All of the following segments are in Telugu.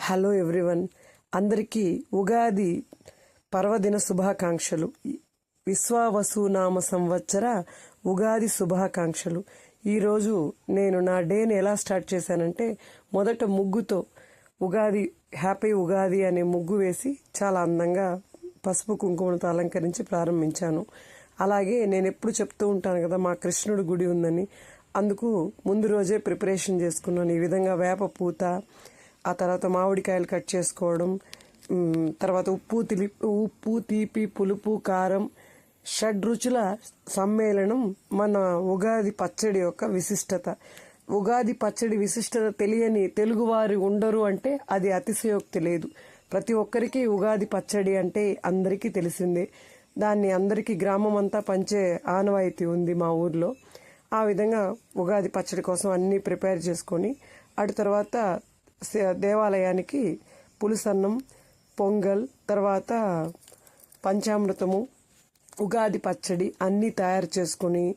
హలో ఎవ్రీవన్ అందరికీ ఉగాది పర్వదిన శుభాకాంక్షలు. విశ్వావసునామ సంవత్సర ఉగాది శుభాకాంక్షలు. ఈరోజు నేను నా డేని ఎలా స్టార్ట్ చేశానంటే మొదట ముగ్గుతో ఉగాది హ్యాపీ ఉగాది అనే ముగ్గు వేసి చాలా అందంగా పసుపు కుంకుమలతో అలంకరించి ప్రారంభించాను. అలాగే నేను ఎప్పుడు చెప్తూ ఉంటాను కదా మా కృష్ణుడి గుడి ఉందని. అందుకు ముందు రోజే ప్రిపరేషన్ చేసుకున్నాను. ఈ విధంగా వేప పూత ఆ తర్వాత మామిడికాయలు కట్ చేసుకోవడం తర్వాత ఉప్పు తిలి ఉప్పు తీపి పులుపు కారం షడ్రుచుల సమ్మేళనం మన ఉగాది పచ్చడి యొక్క విశిష్టత. ఉగాది పచ్చడి విశిష్టత తెలియని తెలుగువారు ఉండరు అంటే అది అతిశయోక్తి లేదు. ప్రతి ఒక్కరికి ఉగాది పచ్చడి అంటే అందరికీ తెలిసిందే. దాన్ని అందరికీ గ్రామం అంతా పంచే ఆనవాయితీ ఉంది మా ఊర్లో. ఆ విధంగా ఉగాది పచ్చడి కోసం అన్నీ ప్రిపేర్ చేసుకొని అటు తర్వాత దేవాలయానికి పులుసన్నం పొంగల్ తర్వాత పంచామృతము ఉగాది పచ్చడి అన్నీ తయారు చేసుకొని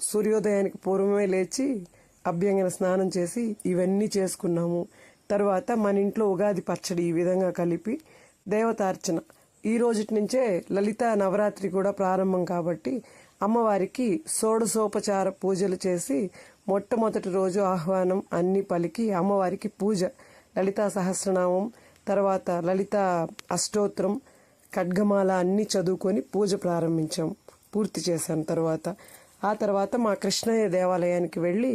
సూర్యోదయానికి పూర్వమే లేచి అభ్యంగన స్నానం చేసి ఇవన్నీ చేసుకున్నాము. తర్వాత మన ఇంట్లో ఉగాది పచ్చడి ఈ విధంగా కలిపి దేవతార్చన. ఈ రోజుటి నుంచే లలిత నవరాత్రి కూడా ప్రారంభం కాబట్టి అమ్మవారికి షోడశోపచార పూజలు చేసి మొట్టమొదటి రోజు ఆహ్వానం అన్ని పలికి అమ్మవారికి పూజ. లలితా సహస్రనామం తర్వాత లలిత అష్టోత్రం ఖడ్గమాల అన్ని చదువుకొని పూజ ప్రారంభించాం. పూర్తి చేశాను తర్వాత. ఆ తర్వాత మా కృష్ణయ్య దేవాలయానికి వెళ్ళి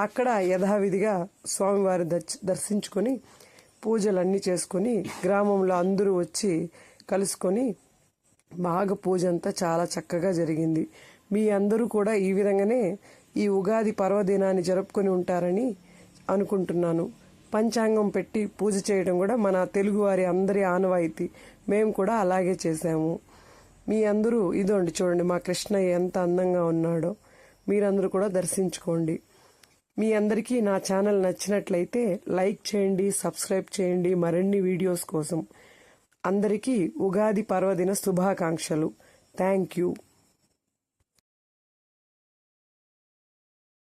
అక్కడ యథావిధిగా స్వామివారి దర్శించుకొని పూజలన్నీ చేసుకొని గ్రామంలో అందరూ వచ్చి కలుసుకొని బాగా పూజ అంతా చాలా చక్కగా జరిగింది. మీ అందరూ కూడా ఈ విధంగానే ఈ ఉగాది పర్వదినాన్ని జరుపుకొని ఉంటారని అనుకుంటున్నాను. పంచాంగం పెట్టి పూజ చేయడం కూడా మన తెలుగువారి అందరి ఆనవాయితీ. మేము కూడా అలాగే చేశాము. మీ అందరూ ఇదోండి చూడండి మా కృష్ణయ్య ఎంత అందంగా ఉన్నాడో. మీరందరూ కూడా దర్శించుకోండి. మీ అందరికీ నా ఛానల్ నచ్చినట్లయితే లైక్ చేయండి సబ్స్క్రైబ్ చేయండి మరిన్ని వీడియోస్ కోసం. అందరికీ ఉగాది పర్వదిన శుభాకాంక్షలు. Thank you.